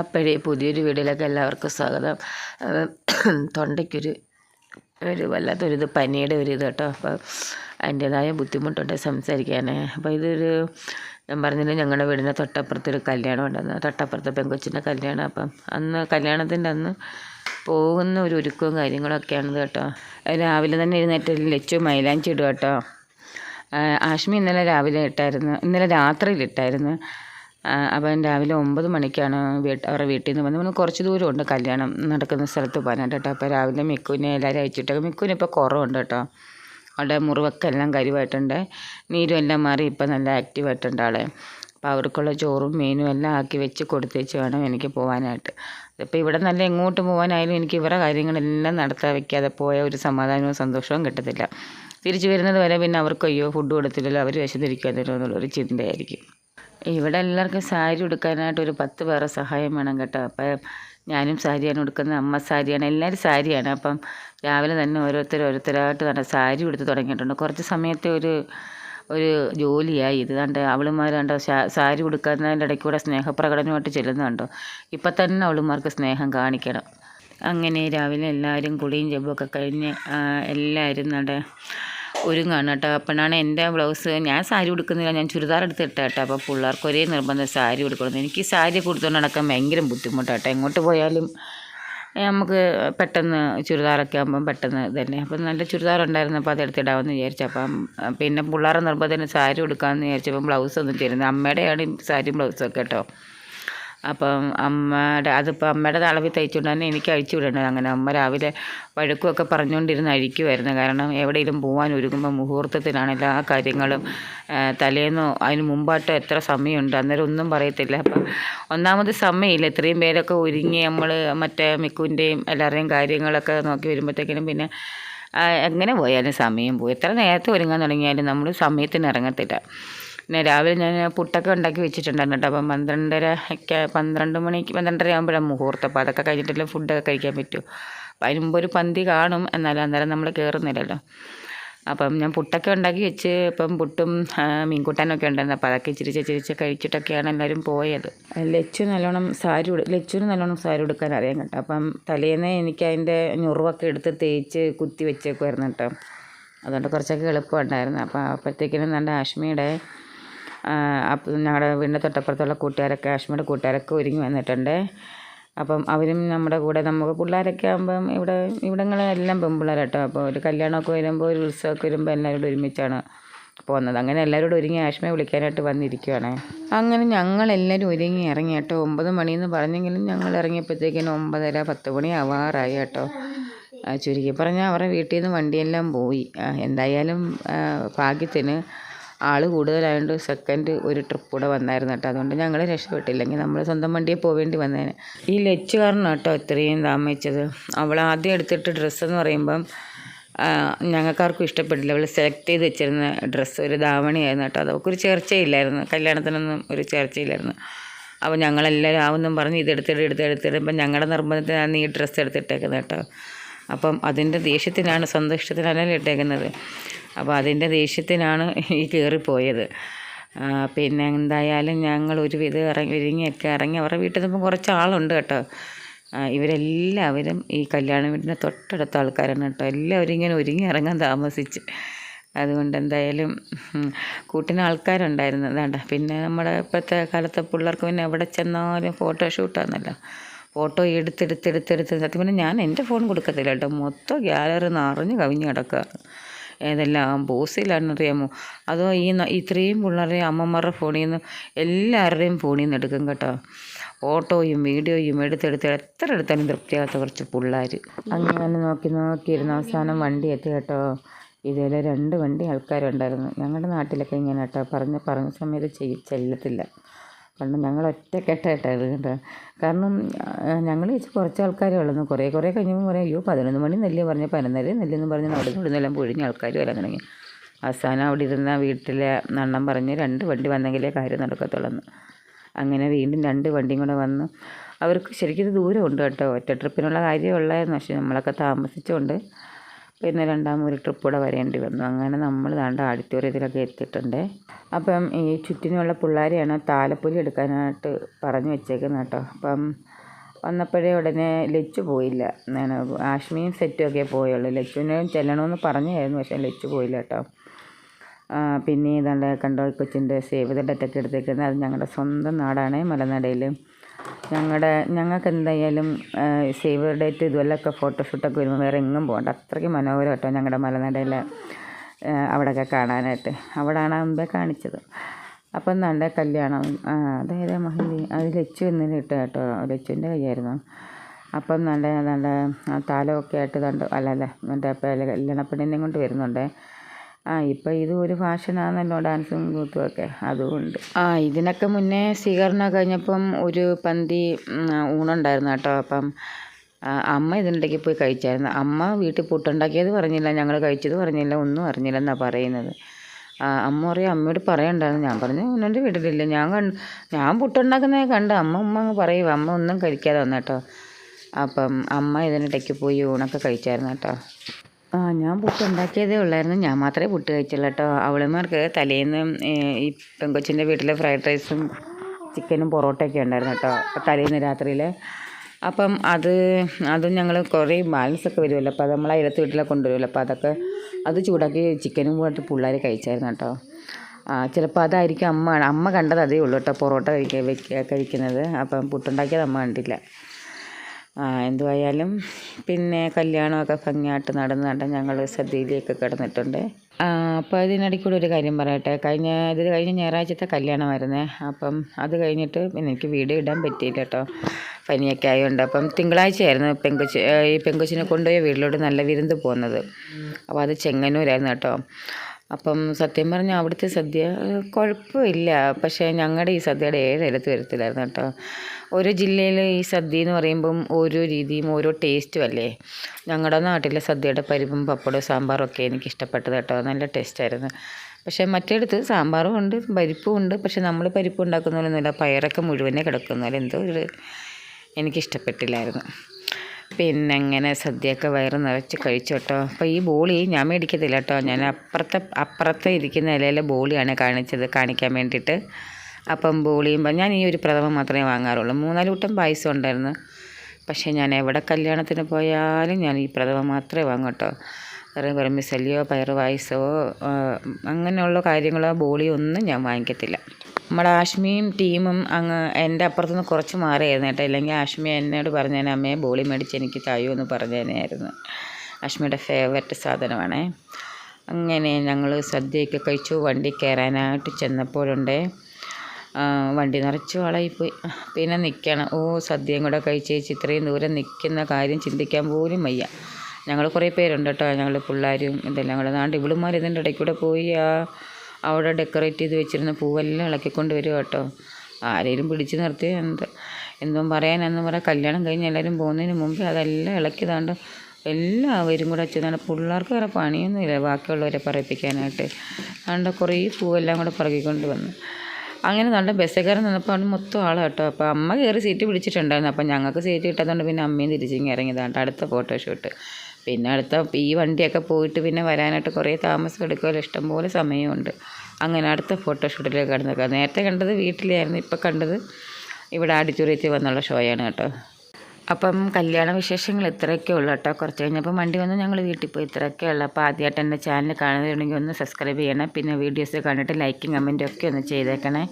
അപ്പോഴേ പുതിയൊരു വീഡിയോയിലേക്ക് എല്ലാവർക്കും സ്വാഗതം. തൊണ്ടയ്ക്കൊരു ഒരു വല്ലാത്തൊരിത് പനിയുടെ ഒരു ഇത് കേട്ടോ. അപ്പോൾ അതിന്റേതായ ബുദ്ധിമുട്ടുണ്ട് സംസാരിക്കാൻ അപ്പോൾ ഇതൊരു ഞാൻ പറഞ്ഞില്ല ഞങ്ങളുടെ വീടിന്റെ തൊട്ടപ്പുറത്തൊരു കല്യാണം ഉണ്ടെന്ന് തൊട്ടപ്പുറത്തെ പെങ്കൊച്ചിന്റെ കല്യാണം. അപ്പം അന്ന് കല്യാണത്തിന്റെ അന്ന് പോകുന്ന ഒരു ഒരുക്കവും കാര്യങ്ങളൊക്കെയാണിത് കേട്ടോ. രാവിലെ തന്നെ എഴുന്നേറ്റ് ലച്ചു മൈലാഞ്ചി ഇടുക കേട്ടോ. ആഷ്മി ഇന്നലെ രാവിലെ ഇട്ടായിരുന്നു. ഇന്നലെ രാത്രിയിൽ ഇട്ടായിരുന്നു അപ്പം രാവിലെ ഒമ്പത് മണിക്കാണ് വീട്ട് അവരുടെ വീട്ടിൽ നിന്ന് വന്നത് കുറച്ച് ദൂരമുണ്ട് കല്യാണം നടക്കുന്ന സ്ഥലത്ത് പോകാനായിട്ട് കേട്ടോ. അപ്പോൾ രാവിലെ മിക്കുവിനെ എല്ലാവരും അയച്ചിട്ട് മിക്കുവിന് ഇപ്പോൾ കുറവുണ്ട് കേട്ടോ. അവളുടെ മുറിവൊക്കെ എല്ലാം കരുവായിട്ടുണ്ട്. നീരും എല്ലാം മാറി ഇപ്പം നല്ല ആക്റ്റീവായിട്ടുണ്ട് ആളെ. അപ്പോൾ അവർക്കുള്ള ചോറും മീനും എല്ലാം ആക്കി വെച്ച് കൊടുത്തേച്ച് വേണം എനിക്ക് പോകാനായിട്ട്. അതിപ്പോൾ ഇവിടെ നല്ല എങ്ങോട്ട് പോകാനായാലും എനിക്ക് ഇവരുടെ കാര്യങ്ങളെല്ലാം നടത്താൻ വയ്ക്കാതെ പോയ ഒരു സമാധാനവും സന്തോഷവും കിട്ടത്തില്ല. തിരിച്ചു വരുന്നത് വരെ പിന്നെ അവർക്ക് അയ്യോ ഫുഡ് കൊടുത്തില്ലല്ലോ അവർ വിശന്നിരിക്കാതല്ലോ എന്നുള്ളൊരു ചിന്തയായിരിക്കും. ഇവിടെ എല്ലാവർക്കും സാരി ഉടുക്കാനായിട്ട് ഒരു പത്ത് പേരെ സഹായം വേണം കേട്ടോ. അപ്പം ഞാനും സാരിയാണ് ഉടുക്കുന്നത് അമ്മ സാരിയാണ് എല്ലാവരും സാരിയാണ്. അപ്പം രാവിലെ തന്നെ ഓരോരുത്തർ ഓരോരുത്തരായിട്ട് തന്നെ സാരി ഉടുത്ത് തുടങ്ങിയിട്ടുണ്ട്. കുറച്ച് സമയത്തെ ഒരു ഒരു ജോലിയായി. ഇത് കണ്ട് അവളുമാർ കണ്ടോ സാരി ഉടുക്കുന്നതിന്റെ ഇടയ്ക്ക് കൂടെ സ്നേഹപ്രകടനമായിട്ട് ചെല്ലുന്നുണ്ടോ. ഇപ്പം തന്നെ അവളുമാർക്ക് സ്നേഹം കാണിക്കണം. അങ്ങനെ രാവിലെ എല്ലാവരും കുളിയും ജബ്ബൊക്കെ കഴിഞ്ഞ് എല്ലാവരും നട ഒരുങ്ങാണ് കേട്ടോ. അപ്പോഴാണ് എന്റെ ബ്ലൗസ് ഞാൻ സാരി ഉടുക്കുന്നില്ല ഞാൻ ചുരിദാർ എടുത്ത് ഇട്ട കേട്ടോ അപ്പോൾ പിള്ളേർക്ക് ഒരേ നിർബന്ധം സാരി ഉടുക്കണം എനിക്ക് സാരി കൊടുത്തുകൊണ്ട് നടക്കാൻ ഭയങ്കര ബുദ്ധിമുട്ടാട്ടോ എങ്ങോട്ട് പോയാലും നമുക്ക് പെട്ടെന്ന് ചുരിദാറൊക്കെ ആകുമ്പം പെട്ടെന്ന് തന്നെ അപ്പം നല്ല ചുരിദാർ ഉണ്ടായിരുന്നു അപ്പോൾ അതെടുത്തിടാമെന്ന് വിചാരിച്ചു. അപ്പം പിന്നെ പിള്ളേരെ നിർബന്ധത്തിന് സാരി ഉടുക്കാമെന്ന് വിചാരിച്ചപ്പം ബ്ലൗസ് ഒന്നും ചേരുന്നത് അമ്മയുടെയാണ് സാരി ബ്ലൗസൊക്കെ കേട്ടോ. അപ്പം അമ്മയുടെ അതിപ്പോൾ അമ്മയുടെ തളവിൽ തയ്ച്ചുകൊണ്ട് തന്നെ എനിക്ക് അഴിച്ചു വിടേണ്ടത് അങ്ങനെ അമ്മ രാവിലെ വഴക്കുമൊക്കെ പറഞ്ഞുകൊണ്ടിരുന്ന് അഴിക്കുമായിരുന്നു കാരണം എവിടെയെങ്കിലും പോകാൻ ഒരുങ്ങുമ്പോൾ മുഹൂർത്തത്തിലാണ് എല്ലാ കാര്യങ്ങളും. തലേന്ന് അതിന് മുമ്പായിട്ടോ എത്ര സമയമുണ്ട്? അന്നേരം ഒന്നും പറയത്തില്ല. അപ്പം ഒന്നാമത് സമയമില്ല. ഇത്രയും പേരൊക്കെ ഒരുങ്ങി നമ്മൾ മറ്റേ മിക്കുവിന്റെയും എല്ലാവരുടെയും കാര്യങ്ങളൊക്കെ നോക്കി വരുമ്പോഴത്തേക്കിനും പിന്നെ എങ്ങനെ പോയാലും സമയം പോയി എത്ര നേരത്തെ ഒരുങ്ങാൻ തുടങ്ങിയാലും നമ്മൾ സമയത്തിന് ഇറങ്ങത്തില്ല. പിന്നെ രാവിലെ ഞാൻ പുട്ടൊക്കെ ഉണ്ടാക്കി വെച്ചിട്ടുണ്ടായിരുന്നു കേട്ടോ. അപ്പം പന്ത്രണ്ടര ഒക്കെ പന്ത്രണ്ട് മണിക്ക് പന്ത്രണ്ടര ആകുമ്പോഴാണ് മുഹൂർത്തം. അപ്പോൾ അതൊക്കെ കഴിഞ്ഞിട്ടല്ലേ ഫുഡൊക്കെ കഴിക്കാൻ പറ്റൂ. അപ്പം അതിന് മുമ്പ് ഒരു പന്തി കാണും. എന്നാലും അന്നേരം നമ്മൾ കയറുന്നില്ലല്ലോ അപ്പം ഞാൻ പുട്ടൊക്കെ ഉണ്ടാക്കി വെച്ച് ഇപ്പം പുട്ടും മീൻകൂട്ടാനൊക്കെ ഉണ്ടായിരുന്നു. അപ്പോൾ അതൊക്കെ ഇച്ചിരി ചിരിച്ച് കഴിച്ചിട്ടൊക്കെയാണ് എല്ലാവരും പോയത്. ലച്ചു നല്ലോണം സാരി ഉടു ലച്ചുവിന് നല്ലോണം സാരി ഉടുക്കാൻ അറിയാം കേട്ടോ. അപ്പം തലേന്ന് എനിക്ക് അതിന്റെ ഞുറുവൊക്കെ എടുത്ത് തേച്ച് കുത്തി വെച്ചേക്കുമായിരുന്നു കേട്ടോ. അതുകൊണ്ട് കുറച്ചൊക്കെ എളുപ്പമുണ്ടായിരുന്നു. അപ്പോൾ അപ്പോഴത്തേക്കിനും നല്ല ആഷ്മിയുടെ ഞങ്ങളുടെ വീടിന്റെ തൊട്ടപ്പുറത്തുള്ള കൂട്ടുകാരൊക്കെ കാശ്മീർ കൂട്ടുകാരൊക്കെ ഒരുങ്ങി വന്നിട്ടുണ്ട്. അപ്പം അവരും നമ്മുടെ കൂടെ നമുക്ക് പിള്ളേരൊക്കെ ആകുമ്പം ഇവിടെ ഇവിടങ്ങളെല്ലാം പെൺപിള്ളേരാട്ടോ അപ്പോൾ ഒരു കല്യാണമൊക്കെ വരുമ്പോൾ ഒരു ഉത്സവമൊക്കെ വരുമ്പോൾ എല്ലാവരോടും ഒരുമിച്ചാണ് പോകുന്നത്. അങ്ങനെ എല്ലാവരോടും ഒരുങ്ങി ആഷ്മയെ വിളിക്കാനായിട്ട് വന്നിരിക്കുകയാണ് അങ്ങനെ ഞങ്ങളെല്ലാവരും ഒരുങ്ങി ഇറങ്ങി കേട്ടോ. ഒമ്പത് മണിയെന്ന് പറഞ്ഞെങ്കിലും ഞങ്ങൾ ഇറങ്ങിയപ്പോഴത്തേക്കിനും ഒമ്പതര പത്ത് മണി ആവാറായി കേട്ടോ. ചുരുക്കി പറഞ്ഞാൽ അവരുടെ വീട്ടിൽ നിന്ന് വണ്ടിയെല്ലാം പോയി. എന്തായാലും ഭാഗ്യത്തിന് ആൾ കൂടുതലായതുകൊണ്ട് സെക്കൻഡ് ഒരു ട്രിപ്പ് കൂടെ വന്നായിരുന്നു കേട്ടോ. അതുകൊണ്ട് ഞങ്ങൾ രക്ഷപ്പെട്ടില്ലെങ്കിൽ നമ്മൾ സ്വന്തം വണ്ടിയെ പോവേണ്ടി വന്നേനെ. ഈ ലച്ച് കാരണം കേട്ടോ ഇത്രയും താമസിച്ചത്. അവൾ ആദ്യം എടുത്തിട്ട് ഡ്രസ്സ് എന്ന് പറയുമ്പം ഞങ്ങൾക്കാർക്കും ഇഷ്ടപ്പെട്ടില്ല. അവൾ സെലക്ട് ചെയ്ത് വെച്ചിരുന്ന ഡ്രസ്സ് ഒരു ദാവണിയായിരുന്നു കേട്ടോ. അതൊക്കെ ചേർച്ചയില്ലായിരുന്നു. കല്യാണത്തിനൊന്നും ഒരു ചേർച്ചയില്ലായിരുന്നു. അപ്പോൾ ഞങ്ങളെല്ലാവരും ആവുന്നും പറഞ്ഞ് ഇതെടുത്തിട്ട് എടുത്ത് എടുത്തിട്ട് ഇപ്പം ഞങ്ങളുടെ നിർബന്ധത്തിനാണ് ഈ ഡ്രസ്സ് എടുത്തിട്ടേക്കുന്നത് കേട്ടോ. അപ്പം അതിന്റെ ദേഷ്യത്തിനാണ് സന്തോഷത്തിനാണല്ലോ ഇട്ടേക്കുന്നത്. അപ്പോൾ അതിന്റെ ദേഷ്യത്തിനാണ് ഈ കയറിപ്പോയത്. പിന്നെ എന്തായാലും ഞങ്ങൾ ഒരു വിധം ഇറങ്ങി ഒരുങ്ങിയൊക്കെ ഇറങ്ങി അവരുടെ വീട്ടിൽ നിന്നിപ്പം കുറച്ച് ആളുണ്ട് കേട്ടോ ഇവരെല്ലാവരും ഈ കല്യാണ വീടിന്റെ തൊട്ടടുത്ത ആൾക്കാരാണ് കേട്ടോ. എല്ലാവരും ഇങ്ങനെ ഒരുങ്ങി ഇറങ്ങാൻ താമസിച്ച്. അതുകൊണ്ട് എന്തായാലും കൂട്ടിന് ആൾക്കാരുണ്ടായിരുന്നു. അതാണ്ട. പിന്നെ നമ്മുടെ ഇപ്പോഴത്തെ കാലത്തെ പിള്ളേർക്ക് പിന്നെ എവിടെ ചെന്നാലും ഫോട്ടോ ഷൂട്ടാണല്ലോ ഫോട്ടോ എടുത്തെടുത്തെടുത്തെടുത്ത് സത്യം പറഞ്ഞാൽ ഞാൻ എന്റെ ഫോൺ കൊടുക്കത്തില്ല കേട്ടോ. മൊത്തം ഗ്യാലറി നിറഞ്ഞ് കവിഞ്ഞ് കിടക്കുക ഏതെല്ലാം ബോസിലാണെന്നറിയാമോ? അതോ ഈ ഇത്രയും പിള്ളേരെ അമ്മമാരുടെ ഫോണിൽ നിന്ന് എല്ലാവരുടെയും ഫോണിൽ നിന്ന് എടുക്കും കേട്ടോ. ഫോട്ടോയും വീഡിയോയും എടുത്തെടുത്ത് എത്ര എടുത്താലും തൃപ്തിയാകാത്ത കുറച്ച് പിള്ളേർ. അങ്ങനെ നോക്കി നോക്കിയിരുന്ന അവസാനം വണ്ടി എത്തി കേട്ടോ. ഇതുപോലെ രണ്ട് വണ്ടി ആൾക്കാരുണ്ടായിരുന്നു. ഞങ്ങളുടെ നാട്ടിലൊക്കെ ഇങ്ങനെ കേട്ടോ. പറഞ്ഞ് പറഞ്ഞ സമയത്ത് ചെയ് ചെല്ലത്തില്ല. കാരണം ഞങ്ങൾ ഒറ്റക്കെട്ടായിട്ടാണ് കേട്ടോ കാരണം ഞങ്ങൾ വെച്ച് കുറച്ച് ആൾക്കാരേ ഉള്ളൂ. കുറേ കുറേ കഴിഞ്ഞപ്പോൾ പറയാം അയ്യോ പതിനൊന്ന് മണി നെല്ല് പറഞ്ഞ പതിനൊന്നര നെല്ലെന്ന് പറഞ്ഞ് അവിടെ നിന്ന് ഇവിടുന്നെല്ലാം പൊഴിഞ്ഞ് ആൾക്കാർ വരാൻ തുടങ്ങി. അവസാനം അവിടെ ഇരുന്ന വീട്ടിലെ നണ്ണം പറഞ്ഞ് രണ്ട് വണ്ടി വന്നെങ്കിലേ കാര്യം നടക്കത്തുള്ളൂ അങ്ങനെ വീണ്ടും രണ്ട് വണ്ടിയും കൂടെ വന്ന് അവർക്ക് ശരിക്കും ദൂരമുണ്ട് കേട്ടോ. ഒറ്റ ട്രിപ്പിനുള്ള കാര്യമുള്ളായിരുന്നു പക്ഷേ നമ്മളൊക്കെ താമസിച്ചുകൊണ്ട് പിന്നെ രണ്ടാമത് ഒരു ട്രിപ്പ് കൂടെ വരേണ്ടി വന്നു. അങ്ങനെ നമ്മൾ ദാണ്ട് ആഡിറ്റോറിയത്തിലൊക്കെ എത്തിയിട്ടുണ്ട്. അപ്പം ഈ ചുറ്റിനുള്ള പിള്ളേരെയാണ് താലപ്പൊലി എടുക്കാനായിട്ട് പറഞ്ഞു വെച്ചേക്കുന്നത് കേട്ടോ. അപ്പം വന്നപ്പോഴേ ഉടനെ ലച്ചു പോയില്ല. ഞാൻ ആഷ്മിയും സെറ്റും ഒക്കെ പോയുള്ളൂ. ലച്ചുവിനെ ചെല്ലണമെന്ന് പറഞ്ഞായിരുന്നു പക്ഷേ ലച്ചു പോയില്ല കേട്ടോ. പിന്നെ ഇതാണ്ട് കണ്ടോ കൊച്ചിന്റെ സേവ് ദ ഡെറ്റൊക്കെ എടുത്തേക്കുന്നത്. അത് ഞങ്ങളുടെ സ്വന്തം നാടാണ് മലനടയിൽ ഞങ്ങളുടെ ഞങ്ങൾക്ക് എന്തായാലും സേവ് ഡേറ്റ് ഇതുപോലൊക്കെ ഫോട്ടോഷൂട്ടൊക്കെ വരുമ്പോൾ വേറെ എങ്ങും പോകണ്ട അത്രയ്ക്ക് മനോഹരം കേട്ടോ ഞങ്ങളുടെ മലനടയിൽ അവിടെയൊക്കെ കാണാനായിട്ട്. അവിടെയാണ് മുമ്പേ കാണിച്ചത്. അപ്പം നല്ല കല്യാണം. അതായത് മഹിന്ദി അത് ലച്ചു ഇന്നലെ ഇട്ട കേട്ടോ ലച്ചുവിന്റെ കൈയായിരുന്നു അപ്പം നല്ല നല്ല താലമൊക്കെ ആയിട്ട് കണ്ട്. അല്ല അല്ല മറ്റേ കല്യാണപ്പെണ്ണിനെയും കൊണ്ട് വരുന്നുണ്ട്. ആ ഇപ്പം ഇത് ഒരു ഫാഷനാണല്ലോ ഡാൻസും കൂത്തുമൊക്കെ അതുകൊണ്ട്. ആ ഇതിനൊക്കെ മുന്നേ സ്വീകരണം കഴിഞ്ഞപ്പം ഒരു പന്തി ഊണുണ്ടായിരുന്നു കേട്ടോ. അപ്പം അമ്മ ഇതിനിടയ്ക്ക് പോയി കഴിച്ചായിരുന്നു. അമ്മ വീട്ടിൽ പുട്ടുണ്ടാക്കിയത് പറഞ്ഞില്ല ഞങ്ങൾ കഴിച്ചത് പറഞ്ഞില്ല ഒന്നും അറിഞ്ഞില്ല എന്നാണ് പറയുന്നത്. അമ്മ പറയും അമ്മയോട് പറയണ്ടായിരുന്നു. ഞാൻ പറഞ്ഞു എന്റെ വീട്ടിലില്ല. ഞാൻ കണ്ട് ഞാൻ പുട്ടുണ്ടാക്കുന്നത് കണ്ട് അമ്മ ഉമ്മ അങ്ങ് പറയും അമ്മ ഒന്നും കഴിക്കാതെ വന്നേട്ടോ. അപ്പം അമ്മ ഇതിനിടയ്ക്ക് പോയി ഊണൊക്കെ കഴിച്ചായിരുന്നു കേട്ടോ. ആ ഞാൻ പുട്ട് ഉണ്ടാക്കിയതേ ഉള്ളായിരുന്നു. ഞാൻ മാത്രമേ പുട്ട് കഴിച്ചുള്ളൂ കേട്ടോ. അവളുമാർക്ക് തലേന്ന് ഈ പെങ്കൊച്ചിന്റെ വീട്ടിലെ ഫ്രൈഡ് റൈസും ചിക്കനും പൊറോട്ടയൊക്കെ ഉണ്ടായിരുന്നു കേട്ടോ. തലേന്ന് രാത്രിയിൽ അപ്പം അത് അതും ഞങ്ങൾ കുറേ ബാലൻസ് ഒക്കെ വരുമല്ലോ. അപ്പോൾ അത് നമ്മൾ അയലത്ത് വീട്ടിലൊക്കെ കൊണ്ടുവരുമല്ലോ. അപ്പോൾ അതൊക്കെ അത് ചൂടാക്കി ചിക്കനും കൂടെ പിള്ളേർ കഴിച്ചായിരുന്നു കേട്ടോ. ചിലപ്പോൾ അതായിരിക്കും അമ്മ അമ്മ കണ്ടത് അതേ ഉള്ളൂ കേട്ടോ. പൊറോട്ട കഴിക്കുക കഴിക്കുന്നത്. അപ്പം പുട്ടുണ്ടാക്കിയത് അമ്മ കണ്ടില്ല. എന്തുവായാലും പിന്നെ കല്യാണമൊക്കെ ഭംഗിയായിട്ട് നടന്ന് നടന്ന് ഞങ്ങൾ സദ്യയിലേക്ക് കിടന്നിട്ടുണ്ട്. അപ്പോൾ ഇതിനിടയ്ക്കൂടെ ഒരു കാര്യം പറയട്ടെ. കഴിഞ്ഞ ഇത് കഴിഞ്ഞ ഞായറാഴ്ചത്തെ കല്യാണമായിരുന്നേ. അപ്പം അത് കഴിഞ്ഞിട്ട് പിന്നെ എനിക്ക് വീഡിയോ ഇടാൻ പറ്റിയില്ല കേട്ടോ പനിയൊക്കെ ആയതുകൊണ്ട് അപ്പം തിങ്കളാഴ്ചയായിരുന്നു പെങ്കൊച്ച് ഈ പെങ്കുച്ചിനെ കൊണ്ടുപോയി വീട്ടിലോട്ട് നല്ല വിരുന്ന് പോകുന്നത് അപ്പോൾ അത് ചെങ്ങന്നൂരായിരുന്നു കേട്ടോ അപ്പം സത്യം പറഞ്ഞാൽ അവിടുത്തെ സദ്യ കുഴപ്പമില്ല. പക്ഷേ ഞങ്ങളുടെ ഈ സദ്യയുടെ ഏഴെഴുത്ത് വരത്തില്ലായിരുന്നു കേട്ടോ. ഓരോ ജില്ലയിൽ ഈ സദ്യ എന്ന് പറയുമ്പം ഓരോ രീതിയും ഓരോ ടേസ്റ്റും അല്ലേ? ഞങ്ങളുടെ നാട്ടിലെ സദ്യയുടെ പരിപ്പും പപ്പടവും സാമ്പാറും ഒക്കെ എനിക്ക് ഇഷ്ടപ്പെട്ടത് കേട്ടോ. നല്ല ടേസ്റ്റായിരുന്നു പക്ഷേ മറ്റേടത്ത് സാമ്പാറും ഉണ്ട് പരിപ്പും ഉണ്ട്. പക്ഷേ നമ്മൾ പരിപ്പ് ഉണ്ടാക്കുന്ന പോലൊന്നുമില്ല. പയറൊക്കെ മുഴുവനെ കിടക്കുന്ന പോലെ എന്തോ ഒരു എനിക്കിഷ്ടപ്പെട്ടില്ലായിരുന്നു. പിന്നെ അങ്ങനെ സദ്യയൊക്കെ വയറ് നിറച്ച് കഴിച്ചു കേട്ടോ അപ്പോൾ ഈ ബോളി ഞാൻ മേടിക്കത്തില്ല കേട്ടോ. ഞാൻ അപ്പുറത്തെ അപ്പുറത്തെ ഇരിക്കുന്ന ഇലയിലെ ബോളിയാണ് കാണിച്ചത് കാണിക്കാൻ വേണ്ടിയിട്ട്. അപ്പം ബോളിയും ഞാൻ ഈ ഒരു പ്രഥമം മാത്രമേ വാങ്ങാറുള്ളൂ. മൂന്നാൽ കൂട്ടം പായസം ഉണ്ടായിരുന്നു. പക്ഷേ ഞാൻ എവിടെ കല്യാണത്തിന് പോയാലും ഞാൻ ഈ പ്രഥമം മാത്രമേ വാങ്ങൂ കേട്ടോ. വേറെ വെറുമിസല്ലിയോ പയറ് പായസമോ അങ്ങനെയുള്ള കാര്യങ്ങളോ ബോളിയോ ഒന്നും ഞാൻ വാങ്ങിക്കത്തില്ല. നമ്മുടെ ആഷ്മിയും ടീമും അങ്ങ് എന്റെ അപ്പുറത്തുനിന്ന് കുറച്ച് മാറിയായിരുന്നു കേട്ടോ. ഇല്ലെങ്കിൽ ആഷ്മി എന്നോട് പറഞ്ഞേനെ അമ്മയെ ബോളി മേടിച്ച് എനിക്ക് തായോ എന്ന് പറഞ്ഞേനായിരുന്നു. ആഷ്മിയുടെ ഫേവററ്റ് സാധനമാണേ. അങ്ങനെ ഞങ്ങൾ സദ്യയൊക്കെ കഴിച്ചു. വണ്ടി കയറാനായിട്ട് ചെന്നപ്പോഴുണ്ടേ. വണ്ടി നിറച്ച് വളയിപ്പോയി. പിന്നെ നിൽക്കണം. ഓ സദ്യയും കൂടെ കഴിച്ച് കഴിച്ച് ഇത്രയും ദൂരം നിൽക്കുന്ന കാര്യം ചിന്തിക്കാൻ പോലും വയ്യ. ഞങ്ങൾ കുറേ പേരുണ്ട് കേട്ടോ. ഞങ്ങൾ പിള്ളേരും ഇതെല്ലാം കൂടെ നാണ്ട് ഇവളുമാർ ഇതിന്റെ ഇടയ്ക്കൂടെ പോയി. ആ അവിടെ ഡെക്കറേറ്റ് ചെയ്ത് വെച്ചിരുന്ന പൂവെല്ലാം ഇളക്കിക്കൊണ്ട് വരും കേട്ടോ. ആരെയും പിടിച്ച് നിർത്തി എന്ത്? എന്തും പറയാനെന്ന് പറയാം. കല്യാണം കഴിഞ്ഞ് എല്ലാവരും പോകുന്നതിന് മുമ്പ് അതെല്ലാം ഇളക്കിയതാണ്ട് എല്ലാവരും കൂടെ വെച്ചതാണ് പിള്ളേർക്ക് വേറെ പണിയൊന്നുമില്ല ബാക്കിയുള്ളവരെ പറയിപ്പിക്കാനായിട്ട്. അതുകൊണ്ട് കുറേ പൂവെല്ലാം കൂടെ പറക്കിക്കൊണ്ട് വന്നു. അങ്ങനെ നല്ല ബസ്സിൽ കയറി നിന്നപ്പോൾ അവിടെ മൊത്തം ആളാണ് കേട്ടോ. അപ്പോൾ അമ്മ കയറി സീറ്റ് പിടിച്ചിട്ടുണ്ടായിരുന്നു. അപ്പം ഞങ്ങൾക്ക് സീറ്റ് കിട്ടാത്തതുകൊണ്ട് പിന്നെ അമ്മയും തിരിച്ചിങ്ങ് ഇറങ്ങിയതാണ് അടുത്ത ഫോട്ടോ ഷൂട്ട് പിന്നെ അടുത്ത ഈ വണ്ടിയൊക്കെ പോയിട്ട് പിന്നെ വരാനായിട്ട് കുറേ താമസം എടുക്കുമല്ലോ ഇഷ്ടംപോലെ സമയമുണ്ട്. അങ്ങനെ അടുത്ത ഫോട്ടോഷൂട്ടിലേക്ക് കടന്നേക്കാം നേരത്തെ കണ്ടത് വീട്ടിലായിരുന്നു ഇപ്പം കണ്ടത് ഇവിടെ ആഡിറ്റോറിയത്തിൽ വന്നുള്ള ഷോയാണ് കേട്ടോ. അപ്പം കല്യാണ വിശേഷങ്ങൾ ഇത്രയൊക്കെ ഉള്ളു കേട്ടോ. കുറച്ച് കഴിഞ്ഞപ്പോൾ വണ്ടി വന്ന് ഞങ്ങൾ വീട്ടിൽ പോയി. ഇത്രയൊക്കെ ഉള്ളു. അപ്പോൾ ആദ്യമായിട്ട് എന്റെ ചാനൽ കാണുന്നുണ്ടെങ്കിൽ ഒന്ന് സബ്സ്ക്രൈബ് ചെയ്യണം. പിന്നെ വീഡിയോസ് കണ്ടിട്ട് ലൈക്കും കമന്റും ഒക്കെ ഒന്ന് ചെയ്തേക്കണേ.